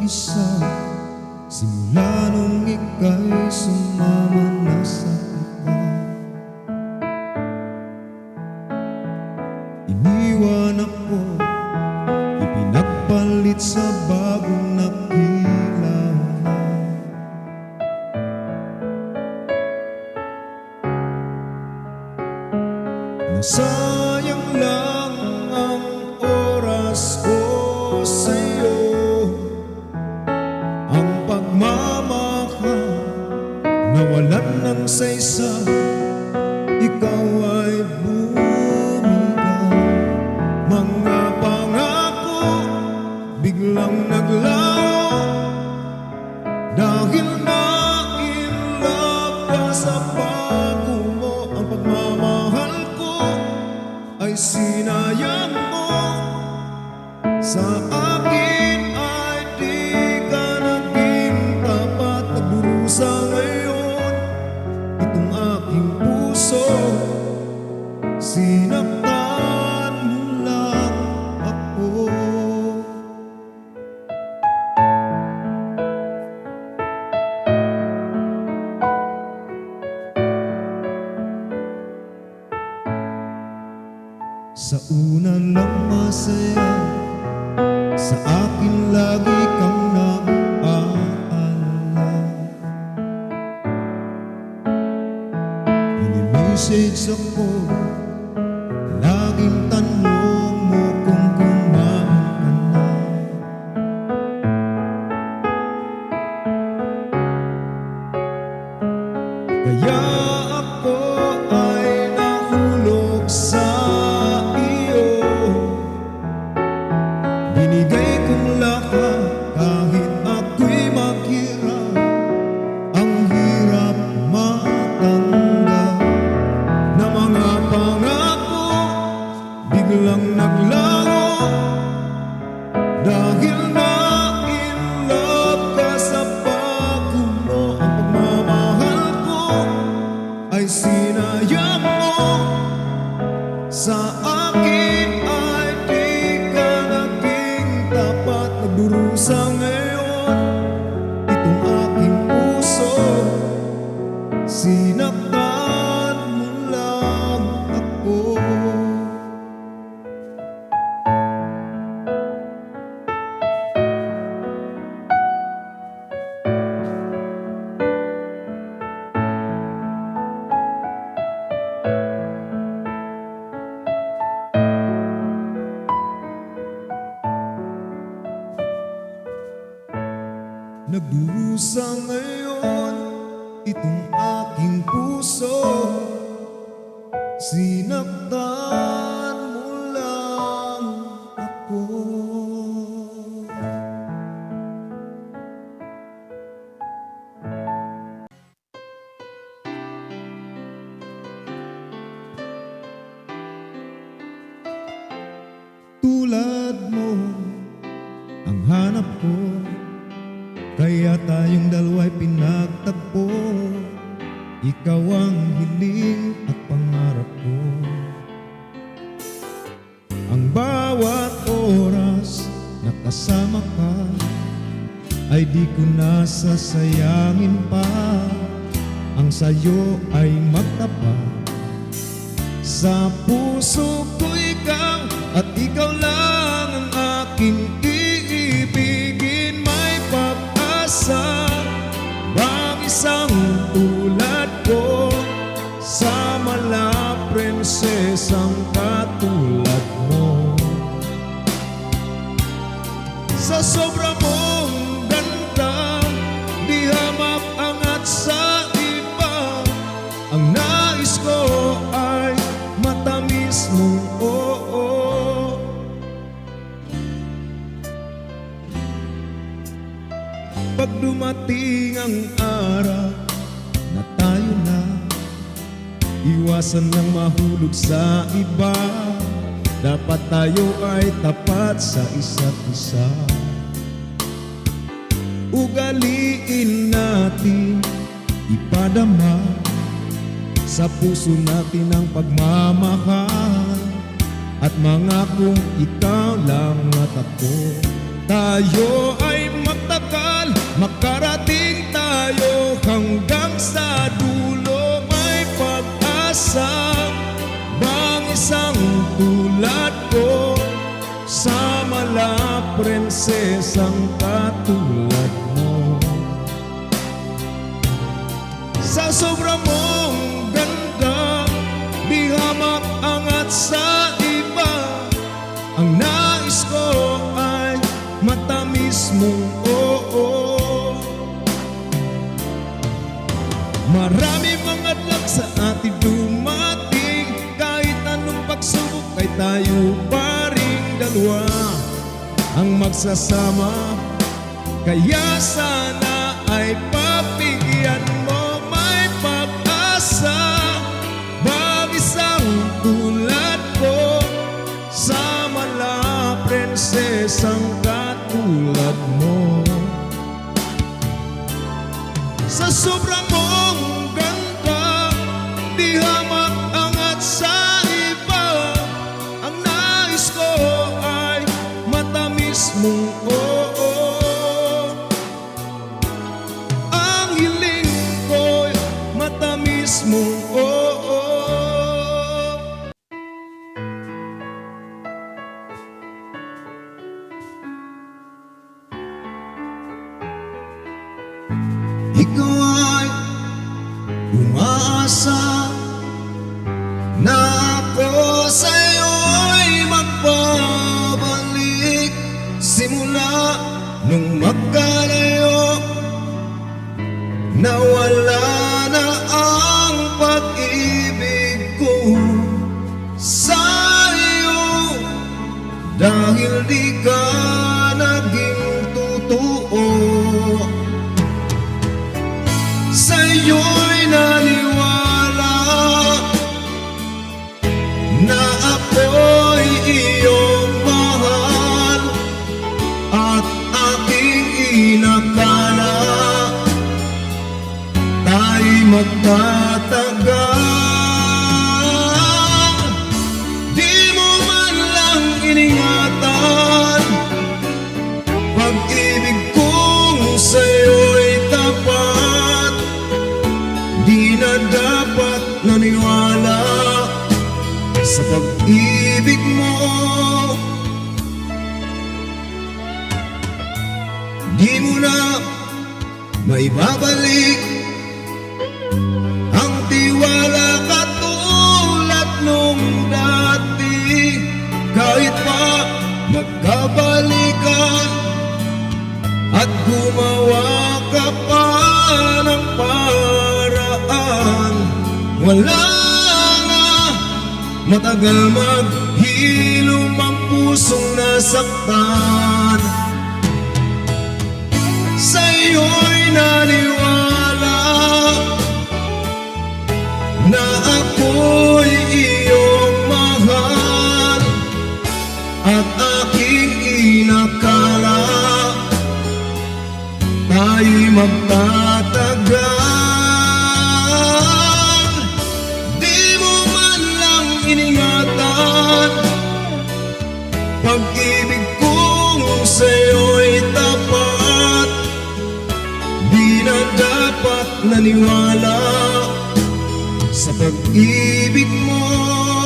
isa. Simula nung ika'y sumama na sa iba. Iniwan ako Ipinagpalit sa bagong nakilala. Nasaan năm xây sầm Sa akin ay di ka naging tapat. Nagdurusa Sina dalangin pa. Ang sayo ay magtapa. Sa puso ko ikaw at ikaw lang. Pag dumating ang araw na tayo na Iwasan ng mahulog sa iba. Dapat tayo ay tapat sa isa't isa. Ugaliin natin, ipadama Sa puso natin ang pagmamahal. At mga kung ikaw lang at ako Tayo ay magtagal Makarating tayo hanggang sa dulo May pag-asa Bang isang tulad ko. Sa mala prinsesang katulad mo. Sa sobra mong sa atin dumating. Kahit anong pagsubok ay tayo pa rin dalawa Ang magsasama. Kaya sana ay papigyan umaasa Na Tayo'y at gumawa ka pa ng paraan. Wala na. Matagal maghilom ang pusong nasaktan. Sa'yo'y naniwala magtatagal Di mo man lang iningatan. Pag-ibig kong sa'yo'y tapat Di na dapat naniwala Sa pag-ibig mo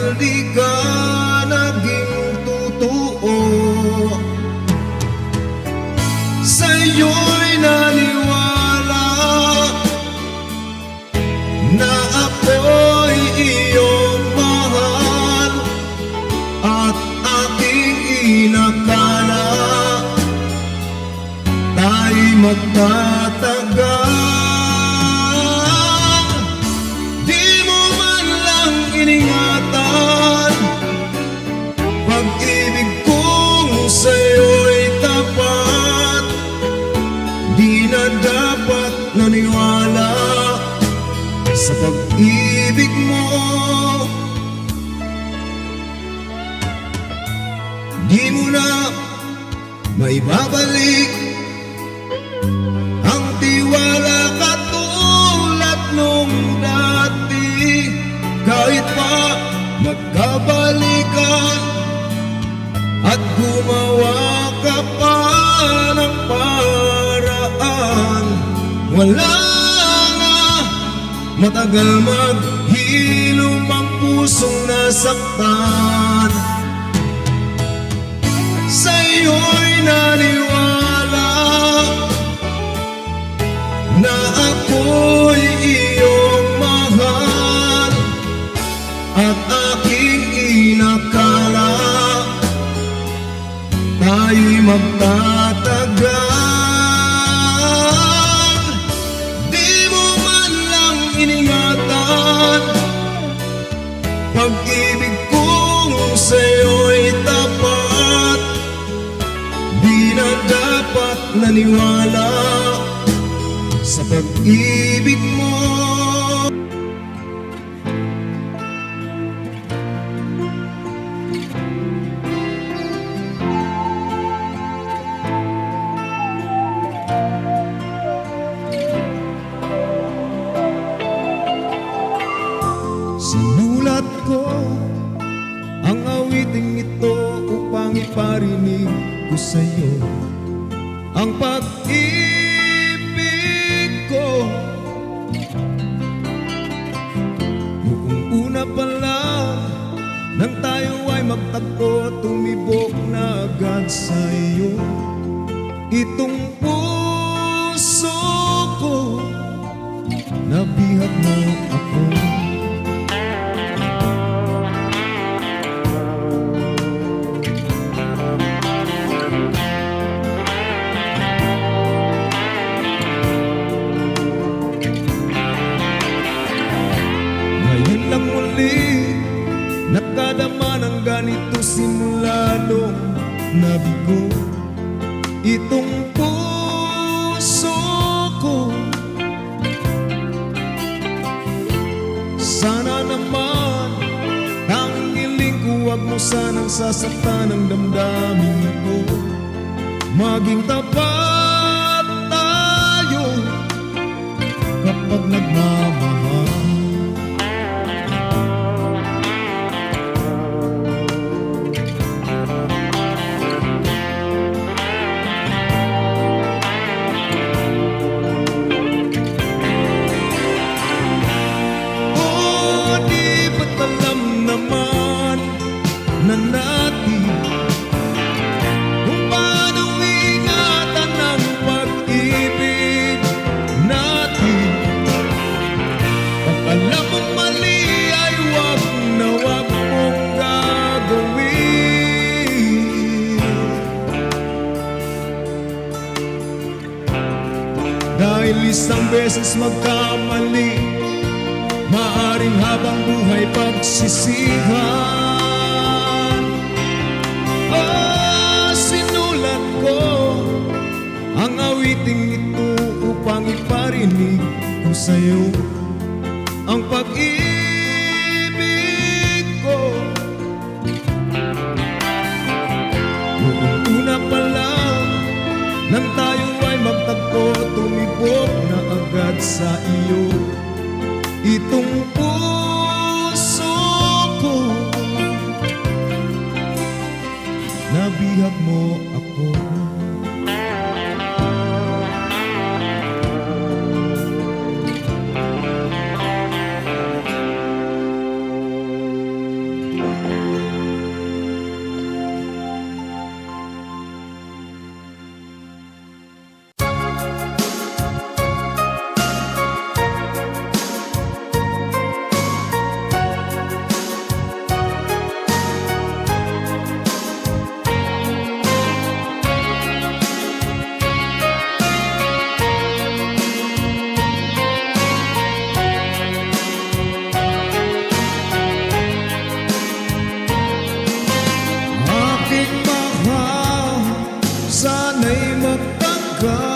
dahil di ka naging totoo. Sa'yo'y naniwala Na ako'y iyong mahal At aking inakala. Tayo'y magtatagal pag-ibig mo. Di mo na may babalik Ang tiwala katulad nung dati. Kahit pa magkabalik At gumawa ka pa ng paraan Wala Matagal maghilom ang pusong nasaktan. Sa'yo'y naniwala Na ako'y iyong mahal At aking inakala. Tayo'y magtatagal naniwala Sa pag-ibig mo. Sinulat ko ang awiting ito upang iparinig ko sa'yo Maaring habang buhay pagsisihan Oh, sinulat ko Ang awiting ito upang iparinig ko sa'yo. Ang pag-ibig ko. Noong una pa lang Nang tayo ay magtagpo Tumibok na agad sa iyo. Itong puso Nabihag mo cross.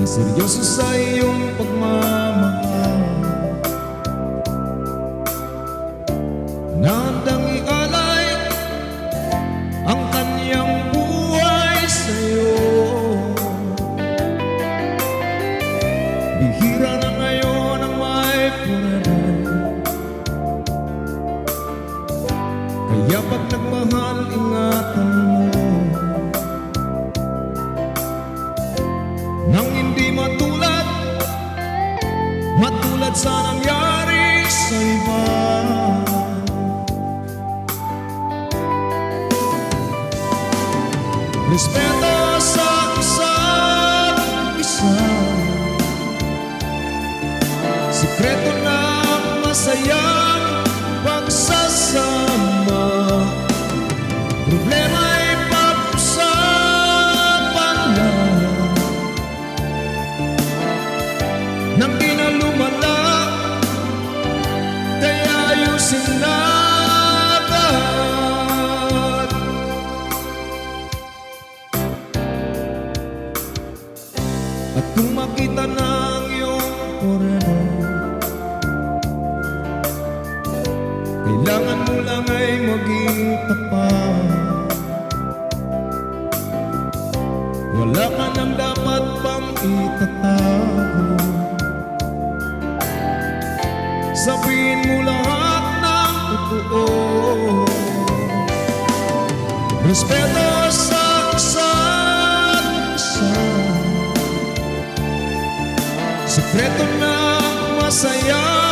na seryoso sa iyong pagmamahal. Nang Respeita Kailangan mo lang ay maging tapat. Wala ka nang dapat pang itatago. Sabihin mo lahat ng totoo. Respeto sa isa't isa. Sekreto na masaya.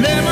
Never